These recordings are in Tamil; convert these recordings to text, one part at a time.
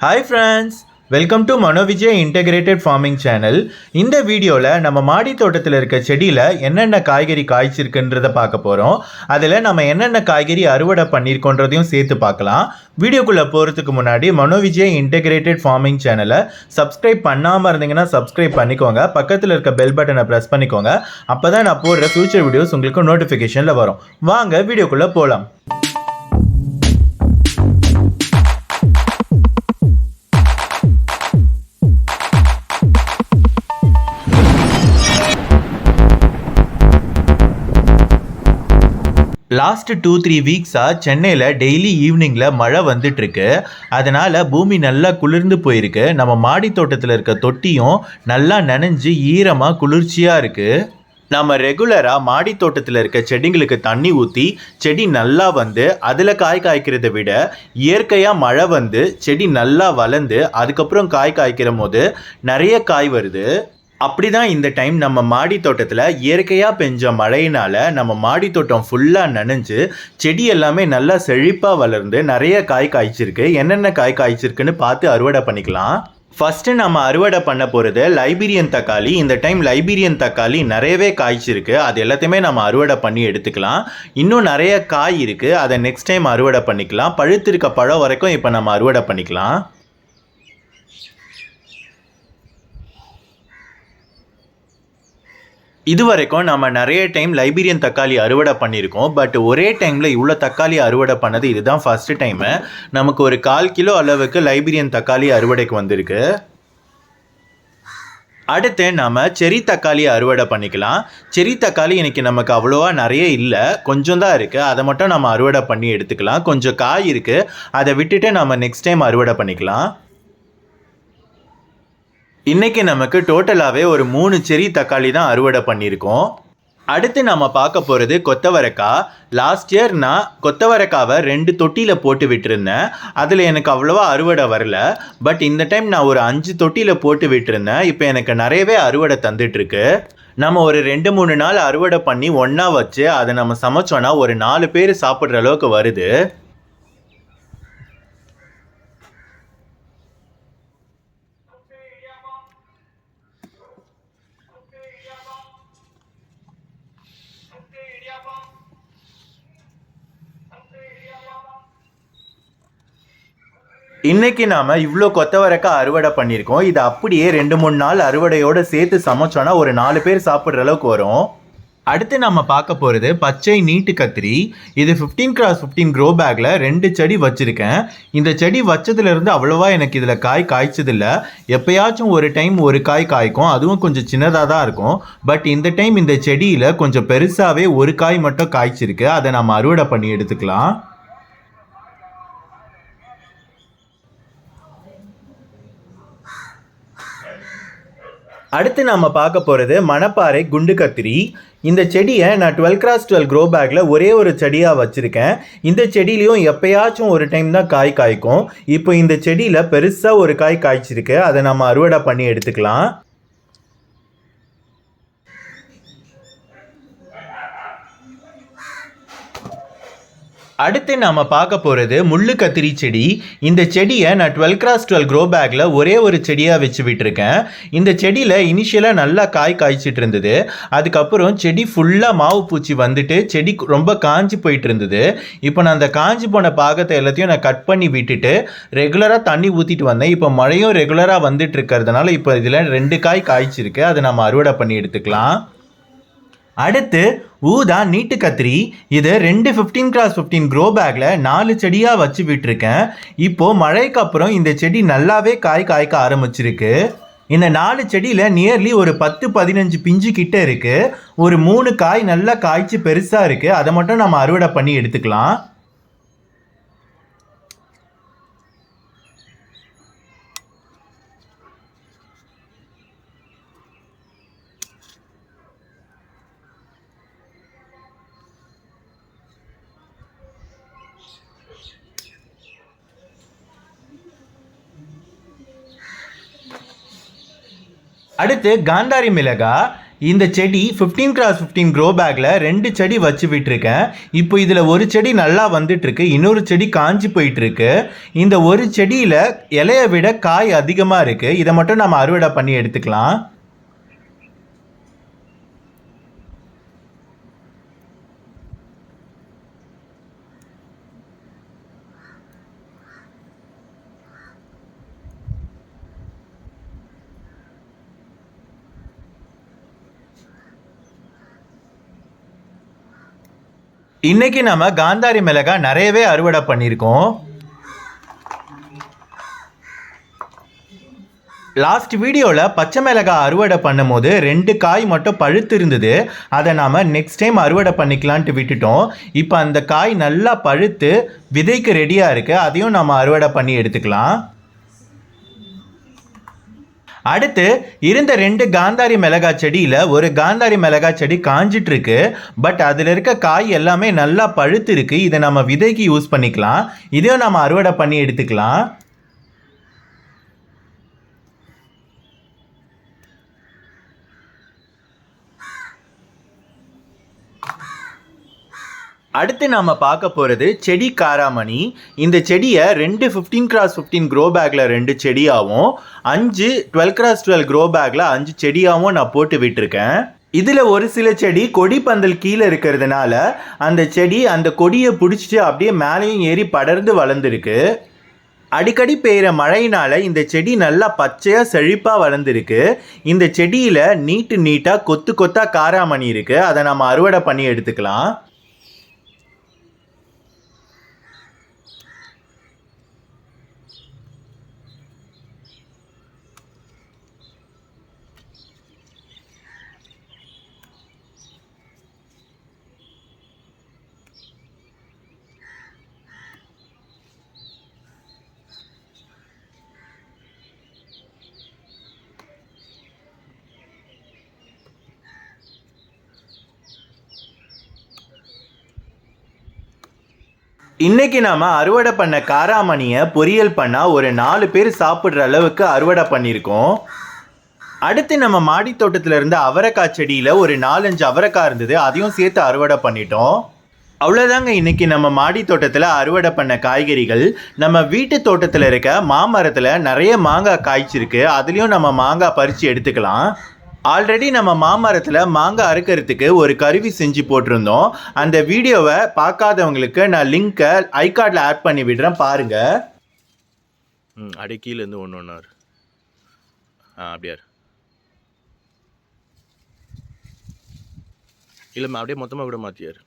Hi friends welcome to Manovijay integrated farming channel இந்த வீடியோவில் நம்ம மாடி தோட்டத்தில் இருக்க செடியில் என்னென்ன காய்கறி காய்ச்சிருக்குன்றதை பார்க்க போகிறோம் அதில் நம்ம என்னென்ன காய்கறி அறுவடை பண்ணியிருக்கோன்றதையும் சேர்த்து பார்க்கலாம். வீடியோக்குள்ளே போகிறதுக்கு முன்னாடி மனோவிஜய் இன்டகிரேட்டட் ஃபார்மிங் சேனலை சப்ஸ்கிரைப் பண்ணாமல் இருந்தீங்கன்னா சப்ஸ்கிரைப் பண்ணிக்கோங்க. பக்கத்தில் இருக்க பெல் பட்டனை ப்ரெஸ் பண்ணிக்கோங்க. அப்போ தான் நான் போடுற ஃபியூச்சர் வீடியோஸ் உங்களுக்கு நோட்டிஃபிகேஷனில் வரும். வாங்க வீடியோக்குள்ளே போகலாம் லாஸ்ட் டூ த்ரீ வீக்ஸாக சென்னையில் டெய்லி ஈவினிங்கில் மழை வந்துட்டுருக்கு. அதனால் பூமி நல்லா குளிர்ந்து போயிருக்கு. நம்ம மாடி தோட்டத்தில் இருக்க தொட்டியும் நல்லா நனைஞ்சு ஈரமாக குளிர்ச்சியாக இருக்குது நம்ம ரெகுலராக மாடி தோட்டத்தில் இருக்க செடிங்களுக்கு தண்ணி ஊற்றி செடி நல்லா வந்து அதில் காய் காய்க்கிறத விட இயற்கையாக மழை வந்து செடி நல்லா வளர்ந்து அதுக்கப்புறம் காய் காய்க்கிற போது நிறைய காய் வருது. அப்படி தான் இந்த டைம் நம்ம மாடி தோட்டத்தில் இயற்கையாக பெஞ்ச மழையினால் நம்ம மாடி தோட்டம் ஃபுல்லாக நனைஞ்சு செடி எல்லாமே நல்லா செழிப்பாக வளர்ந்து நிறைய காய் காய்ச்சிருக்கு. என்னென்ன காய் காய்ச்சிருக்குன்னு பார்த்து அறுவடை பண்ணிக்கலாம். ஃபஸ்ட்டு நம்ம அறுவடை பண்ண போகிறது லைபீரியன் தக்காளி. இந்த டைம் லைபீரியன் தக்காளி நிறையவே காய்ச்சிருக்கு. அது எல்லாத்தையுமே நம்ம அறுவடை பண்ணி எடுத்துக்கலாம். இன்னும் நிறைய காய் இருக்குது அதை நெக்ஸ்ட் டைம் அறுவடை பண்ணிக்கலாம். பழுத்திருக்க பழம் வரைக்கும் இப்போ நம்ம அறுவடை பண்ணிக்கலாம். இது வரைக்கும் நம்ம நிறைய டைம் லைபீரியன் தக்காளி அறுவடை பண்ணியிருக்கோம். பட் ஒரே டைமில் இவ்வளோ தக்காளி அறுவடை பண்ணது இதுதான் ஃபஸ்ட்டு டைமு நமக்கு ஒரு கால் கிலோ அளவுக்கு லைபீரியன் தக்காளி அறுவடைக்கு வந்திருக்கு. அடுத்து நாம் செரி தக்காளி அறுவடை பண்ணிக்கலாம். செரி தக்காளி இன்றைக்கி நமக்கு அவ்வளோவா நிறைய இல்லை. கொஞ்சம் தான் இருக்குது அதை மட்டும் நம்ம அறுவடை பண்ணி எடுத்துக்கலாம். கொஞ்சம் காய் இருக்குது அதை விட்டுட்டு நம்ம நெக்ஸ்ட் டைம் அறுவடை பண்ணிக்கலாம். இன்னைக்கு நமக்கு டோட்டலாகவே ஒரு மூணு செரி தக்காளி தான் அறுவடை பண்ணியிருக்கோம். அடுத்து நம்ம பார்க்க போகிறது கொத்தவரக்காய். லாஸ்ட் இயர் நான் கொத்தவரக்காவை ரெண்டு தொட்டியில் போட்டு விட்டுருந்தேன். அதில் எனக்கு அவ்வளோவா அறுவடை வரல. பட் இந்த டைம் நான் ஒரு அஞ்சு தொட்டியில் போட்டு விட்டுருந்தேன். இப்போ எனக்கு நிறையவே அறுவடை தந்துட்டுருக்கு. நம்ம ஒரு ரெண்டு மூணு நாள் அறுவடை பண்ணி ஒன்றா வச்சு அதை நம்ம சமைச்சோன்னா ஒரு நாலு பேர் சாப்பிட்ற அளவுக்கு வருது. இன்னைக்கு நாம இவ்வளோ கொத்தவரக்காய் அறுவடை பண்ணியிருக்கோம். இது அப்படியே ரெண்டு மூணு நாள் அறுவடையோட சேர்த்து சமைச்சோன்னா ஒரு நாலு பேர் சாப்பிட்ற அளவுக்கு வரும். அடுத்து நம்ம பார்க்க போகிறது பச்சை நீட்டு கத்திரி. இது ஃபிஃப்டீன் கிராஸ் ஃபிஃப்டீன் க்ரோ பேக்கில் ரெண்டு செடி வச்சுருக்கேன். இந்த செடி வச்சதுலேருந்து அவ்வளோவா எனக்கு இதில் காய் காய்ச்சதில்ல. எப்பயாச்சும் ஒரு டைம் ஒரு காய் காய்க்கும். அதுவும் கொஞ்சம் சின்னதாக தான் இருக்கும். பட் இந்த டைம் இந்த செடியில் கொஞ்சம் பெருசாகவே ஒரு காய் மட்டும் காய்ச்சிருக்கு. அதை நம்ம அறுவடை பண்ணி எடுத்துக்கலாம். அடுத்து நம்ம பார்க்க போகிறது மணப்பாறை குண்டு கத்திரி. இந்த செடியை நான் டுவெல் கிராஸ் டுவெல் க்ரோ பேக்கில் ஒரே ஒரு செடியாக வச்சுருக்கேன். இந்த செடியிலையும் எப்பயாச்சும் ஒரு டைம் தான் காய் காய்க்கும். இப்போ இந்த செடியில் பெருசாக ஒரு காய் காய்ச்சிருக்கு. அதை நம்ம அறுவடை பண்ணி எடுத்துக்கலாம். அடுத்து நாம் பார்க்க போகிறது முள்ளு கத்திரி செடி. இந்த செடியை நான் டுவெல் கிராஸ் டுவெல் க்ரோ பேக்கில் ஒரே ஒரு செடியாக வச்சு விட்டுருக்கேன் இந்த செடியில் இனிஷியலாக நல்லா காய் காய்ச்சிட்டு இருந்தது. அதுக்கப்புறம் செடி ஃபுல்லாக மாவு பூச்சி வந்துட்டு செடி ரொம்ப காஞ்சி போயிட்டு இருந்தது. இப்போ நான் அந்த காஞ்சி போன பாகத்தை எல்லாத்தையும் நான் கட் பண்ணி விட்டுட்டு ரெகுலராக தண்ணி ஊற்றிட்டு வந்தேன். இப்போ மழையும் ரெகுலராக வந்துட்டு இருக்கிறதுனால இப்போ இதில் ரெண்டு காய் காய்ச்சிருக்கு. அதை நம்ம அறுவடை பண்ணி எடுத்துக்கலாம். அடுத்து ஊதா நீட்டு கத்திரி. இது ரெண்டு ஃபிஃப்டீன் கிராஸ் ஃபிஃப்டீன் க்ரோ பேக்கில் நாலு செடியாக வச்சு விட்டுருக்கேன். இப்போது மழைக்கு அப்புறம் இந்த செடி நல்லாவே காய் காய்க்க ஆரம்பிச்சிருக்கு. இந்த நாலு செடியில் நியர்லி ஒரு பத்து பதினஞ்சு பிஞ்சு கிட்ட இருக்குது ஒரு மூணு காய் நல்லா காய்ச்சி பெருசாக இருக்குது அதை மட்டும் நம்ம அறுவடை பண்ணி எடுத்துக்கலாம். அடுத்து காந்தாரி மிளகா. இந்த செடி 15 கிராஸ் 15 க்ரோ பேக்கில் ரெண்டு செடி வச்சு விட்டுருக்கேன். இப்போ இதில் ஒரு செடி நல்லா வந்துட்டுருக்கு. இன்னொரு செடி காஞ்சி போயிட்டுருக்கு. இந்த ஒரு செடியில் இலையை விட காய் அதிகமாக இருக்குது இதை மட்டும் நம்ம அறுவடை பண்ணி எடுத்துக்கலாம். இன்னைக்கு நம்ம காந்தாரி மிளகாய் நிறையவே அறுவடை பண்ணியிருக்கோம். லாஸ்ட் வீடியோவில் பச்சை மிளகாய் அறுவடை பண்ணும்போது ரெண்டு காய் மட்டும் பழுத்து இருந்தது. அதை நாம் நெக்ஸ்ட் டைம் அறுவடை பண்ணிக்கலான்ட்டு விட்டுட்டோம். இப்போ அந்த காய் நல்லா பழுத்து விதைக்கு ரெடியாக இருக்குது அதையும் நம்ம அறுவடை பண்ணி எடுத்துக்கலாம். அடுத்து இருந்த ரெண்டு காந்தாரி மிளகாய் செடியில் ஒரு காந்தாரி மிளகாய் செடி காஞ்சிட்டு இருக்கு பட் அதில் இருக்க காய் எல்லாமே நல்லா பழுத்து இருக்கு இதை நம்ம விதைக்கு யூஸ் பண்ணிக்கலாம். இதையும் நம்ம அறுவடை பண்ணி எடுத்துக்கலாம். அடுத்து நாம் பார்க்க போகிறது செடி காராமணி. இந்த செடியை ரெண்டு ஃபிஃப்டீன் கிராஸ் ஃபிஃப்டீன் க்ரோ பேக்கில் ரெண்டு செடியாகவும் அஞ்சு டுவெல் கிராஸ் டுவெல் க்ரோ பேக்கில் அஞ்சு செடியாகவும் நான் போட்டு விட்டுருக்கேன். இதில் ஒரு சில செடி கொடி பந்தல் கீழே இருக்கிறதுனால அந்த செடி அந்த கொடியை பிடிச்சிட்டு அப்படியே மேலேயும் ஏறி படர்ந்து வளர்ந்துருக்கு. அடிக்கடி பெய்கிற மழையினால் இந்த செடி நல்லா பச்சையாக செழிப்பாக வளர்ந்துருக்கு. இந்த செடியில் நீட்டு நீட்டாக கொத்து கொத்தாக காராமணி இருக்குது அதை நம்ம அறுவடை பண்ணி எடுத்துக்கலாம். இன்னைக்கு நாம அறுவடை பண்ண காராமணியை பொரியல் பண்ணா ஒரு நாலு பேர் சாப்பிட்ற அளவுக்கு அறுவடை பண்ணியிருக்கோம். அடுத்து நம்ம மாடி தோட்டத்துல இருந்த அவரைக்காய் செடியில ஒரு நாலஞ்சு அவரைக்காய் இருந்தது அதையும் சேர்த்து அறுவடை பண்ணிட்டோம். அவ்வளோதாங்க இன்னைக்கு நம்ம மாடி தோட்டத்தில் அறுவடை பண்ண காய்கறிகள். நம்ம வீட்டு தோட்டத்தில் இருக்க மாமரத்தில் நிறைய மாங்காய் காய்ச்சிருக்கு. அதுலேயும் நம்ம மாங்காய் பறித்து எடுத்துக்கலாம். ஆல்ரெடி நம்ம மாமரத்தில் மாங்காய் அறுக்கிறதுக்கு ஒரு கருவி செஞ்சு போட்டிருந்தோம். அந்த வீடியோவை பார்க்காதவங்களுக்கு நான் லிங்க்கை ஐகார்டில் ஆட் பண்ணி விடுறேன் பாருங்கள் ம் அப்படியே கீழேருந்து ஒன்று ஒன்றா ஆ அப்படியா இரு. இல்லைம்மா அப்படியே மொத்தமாக விட மாற்றியார்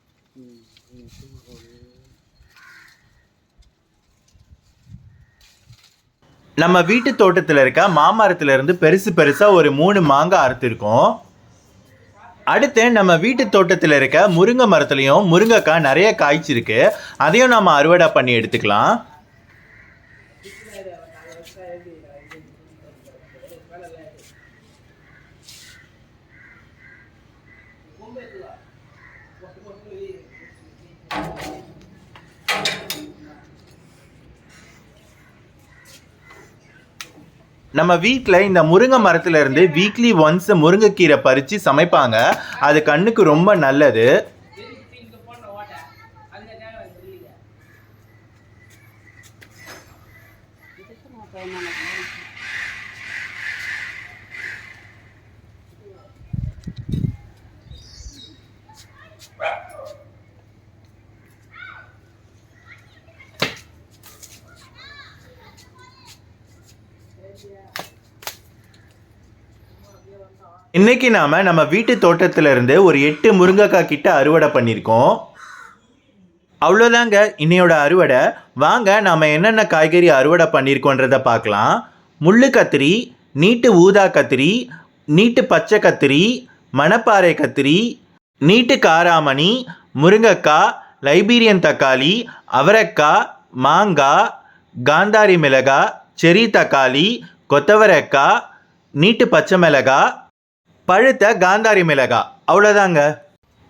நம்ம வீட்டு தோட்டத்தில் இருக்க மாமரத்துல இருந்து பெருசு பெருசாக ஒரு மூணு மாங்காய் அறுத்துருக்கோம். அடுத்து நம்ம வீட்டு தோட்டத்தில் இருக்க முருங்கை மரத்துலையும் முருங்கைக்காய் நிறைய காய்ச்சிருக்கு. அதையும் நம்ம அறுவடை பண்ணி எடுத்துக்கலாம். நம்ம வீட்டில் இந்த முருங்கை மரத்துலேருந்து வீக்லி ஒன்ஸ் முருங்கைக்கீரை பறித்து சமைப்பாங்க. அது கண்ணுக்கு ரொம்ப நல்லது. இன்னைக்கு நாம நம்ம வீட்டு தோட்டத்துல இருந்து ஒரு எட்டு முருங்கைக்காய் கிட்ட அறுவடை பண்ணியிருக்கோம். அவ்வளோதாங்க இன்னையோட அறுவடை. வாங்க நாம என்னென்ன காய்கறி அறுவடை பண்ணியிருக்கோன்றத பார்க்கலாம். முள்ளு கத்திரி நீட்டு ஊதா கத்திரி நீட்டு பச்சை கத்திரி மணப்பாறை கத்திரி நீட்டு காராமணி முருங்கைக்காய் லைபீரியன் தக்காளி அவரைக்காய் மாங்காய் காந்தாரி மிளகாய் செரி தக்காளி கொத்தவரைக்காய் நீட்டு பச்சை மிளகா பழுத்த காந்தாரி மிளகா. அவ்வளோதாங்க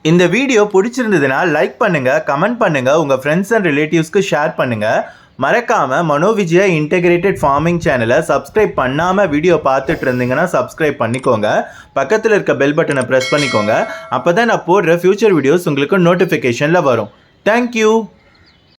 இந்த வீடியோ பிடிச்சிருந்ததுன்னா லைக் பண்ணுங்கள் கமெண்ட் பண்ணுங்கள் உங்கள் ஃப்ரெண்ட்ஸ் அண்ட் ரிலேட்டிவ்ஸ்க்கு ஷேர் பண்ணுங்கள் மறக்காமல் மனோவிஜயா இன்டெகிரேட்டட் ஃபார்மிங் சேனலை சப்ஸ்கிரைப் பண்ணாமல் வீடியோ பார்த்துட்டு இருந்தீங்கன்னா சப்ஸ்கிரைப் பண்ணிக்கோங்க. பக்கத்தில் இருக்க பெல் பட்டனை ப்ரெஸ் பண்ணிக்கோங்க. அப்போ தான் நான் போடுற ஃப்யூச்சர் வீடியோஸ் உங்களுக்கு நோட்டிஃபிகேஷனில் வரும். தேங்க்யூ